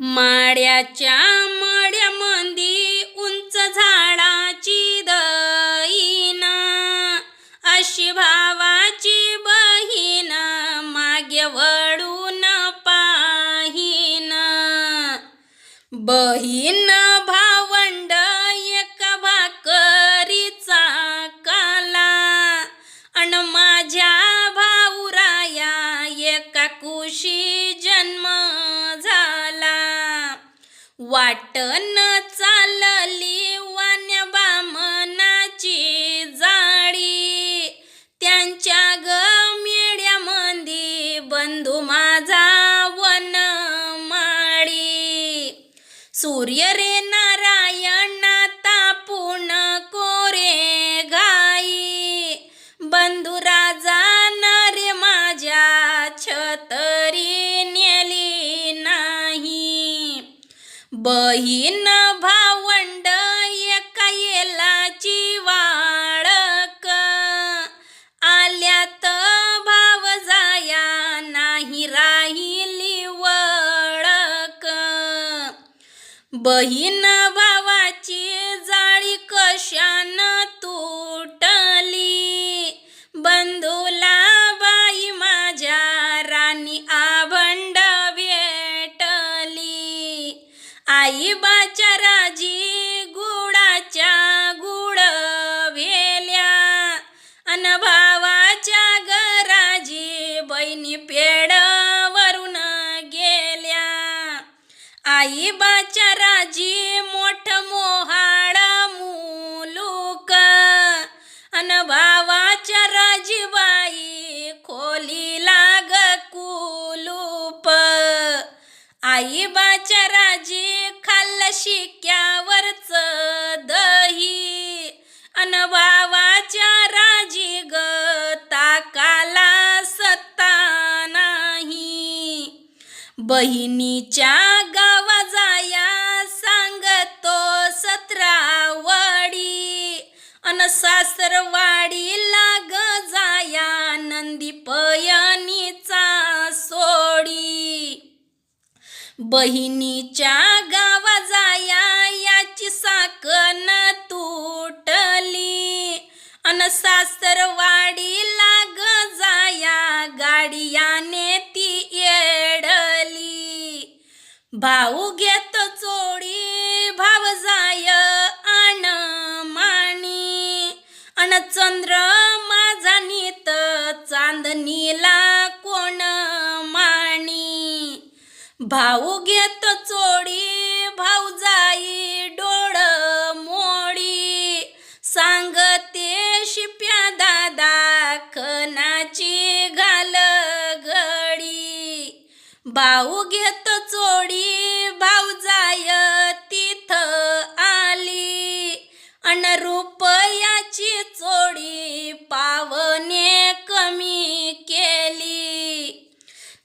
माड्याच्या मड्यामंदी उंच झाडाची दईना अशी भावाची बहीण मागे वळून पाहीन. बहीण वाटन बहीण भावंड एका येलाची वाळक आल्यात भाव जाया नाही राहिली वळक. बहीण भावाची जाळी कशान साईबाच्या राजी मोठ मोहाळ मुलूक. अन भावाच्या राजी बाई खोली लाग कुलूप. आईबाच्या राजी खाल्ल शिक्यावरच दही. अन भावाच्या राजी ग ताकाला सत्ता नाही. बहिणीच्या सासरवाडीला ग लाग जाया नंदी पयनीचा सोडी. बहिणीच्या गावा जाया याची साकन तुटली. अन सासरवाडीला लाग जाया गाडियाने ती येडली. भाऊ चंद्र माझा नीत चांदणीला कोण माणी? भाऊ घेत चोडी भाऊ जाई डोळ मोडी. सांगते शिप्या दादा खनाची घाल घडी. भाऊ घेत चोडी भाऊ जाय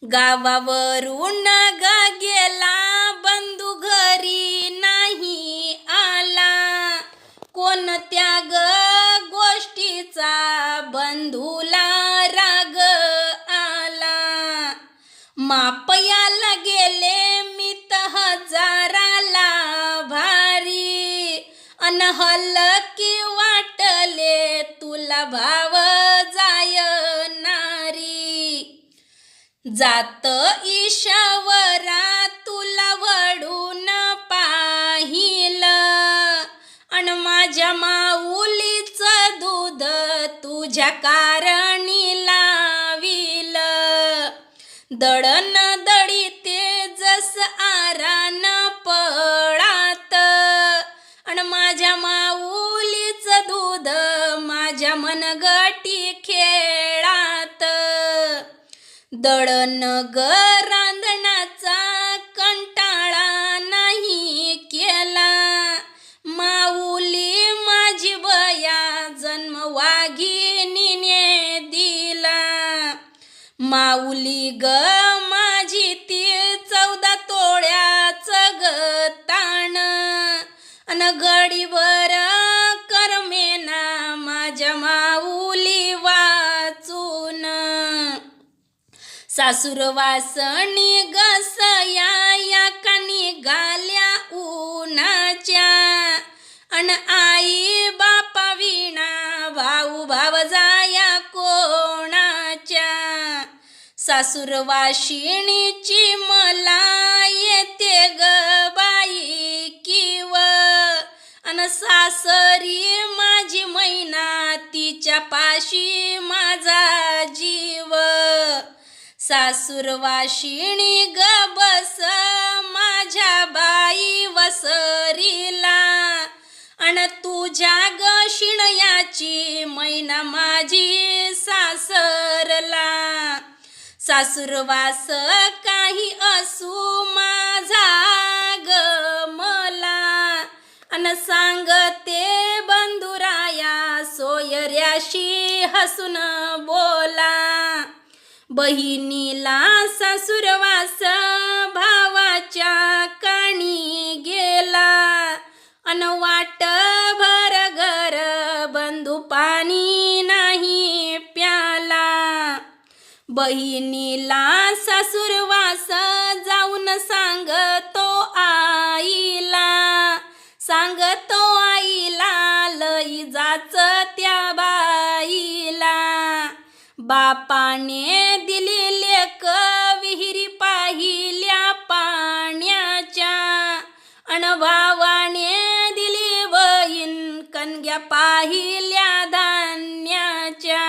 गावावरून ग गेला बंधू घरी नाही आला. कोणत्या ग जात ईशावरा तुला वडून पाहिलं. अन माझ्या माऊलीचं दूध तुझ्या कारणी लाविल. दळण ते जस आरान पळात. अन माझ्या माऊलीचं दूध माझ्या मनगटी दळण ग रांधणाचा कंटाळा नाही केला. माऊली माझी बया जन्म वाघिणीने दिला. माऊली ग माझी ती चौदा तोळ्याच ग ताण. अन गडीवर सासूरवासणी गसया या कानी गाल्या उन्हाच्या अन आई बापा विणा भाऊ भाव जाया कोणाच्या. सासूरवाशिणीची मला येते ग बाई किव. अन सासरी माझी मैना तिच्या पाशी माझा जीव. सासूरवाशिणी ग बस माझ्या बाई वसरीला. अन तुझ्या ग शिणयाची मैना माझी सासरला. सासूरवास काही असू माझा ग मला. अन सांगते बंधुराया सोयऱ्याशी हसून बोला. बहिणीला सासुरवास भावाच्या काणी गेला. अन वाट भर घर बंधू पाणी नाही प्याला. बहिणीला सासुरवास जाऊन सांगतो आईला. सांगतो आईला लई जाच त्या बापाने दिली लेक विहिरी पाहिल्या पाण्याच्या. अणभावाने दिली बहीण कणग्या पाहिल्या धान्याच्या.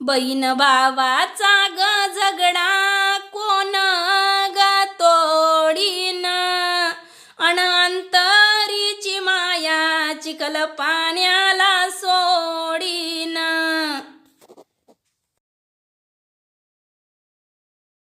बहीण भावाचा ग झगडा कोण ग तोडीन. अण अंतरीची माया चिखल पाण्याला